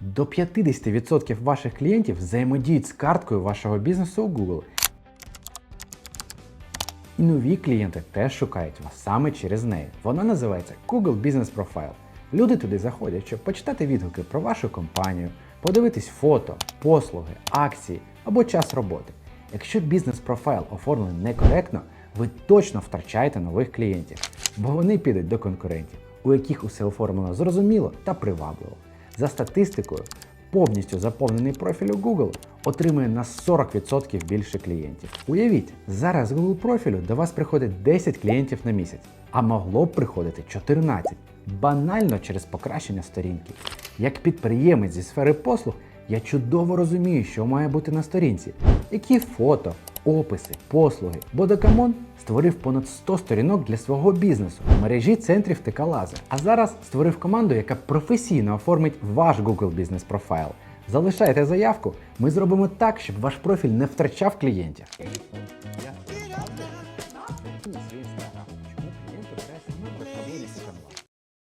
До 50% ваших клієнтів взаємодіють з карткою вашого бізнесу у Google. І нові клієнти теж шукають вас саме через неї. Вона називається Google Business Profile. Люди туди заходять, щоб почитати відгуки про вашу компанію, подивитись фото, послуги, акції або час роботи. Якщо бізнес-профайл оформлений некоректно, ви точно втрачаєте нових клієнтів, бо вони підуть до конкурентів, у яких усе оформлено зрозуміло та привабливо. За статистикою, повністю заповнений профіль у Google отримує на 40% більше клієнтів. Уявіть, зараз з Google профілю до вас приходить 10 клієнтів на місяць, а могло б приходити 14. Банально через покращення сторінки. Як підприємець зі сфери послуг, я чудово розумію, що має бути на сторінці, які фото, описи, послуги. Бодакамон створив понад 100 сторінок для свого бізнесу в мережі центрів Тикалази. А зараз створив команду, яка професійно оформить ваш Google бізнес профайл. Залишайте заявку, ми зробимо так, щоб ваш профіль не втрачав клієнтів.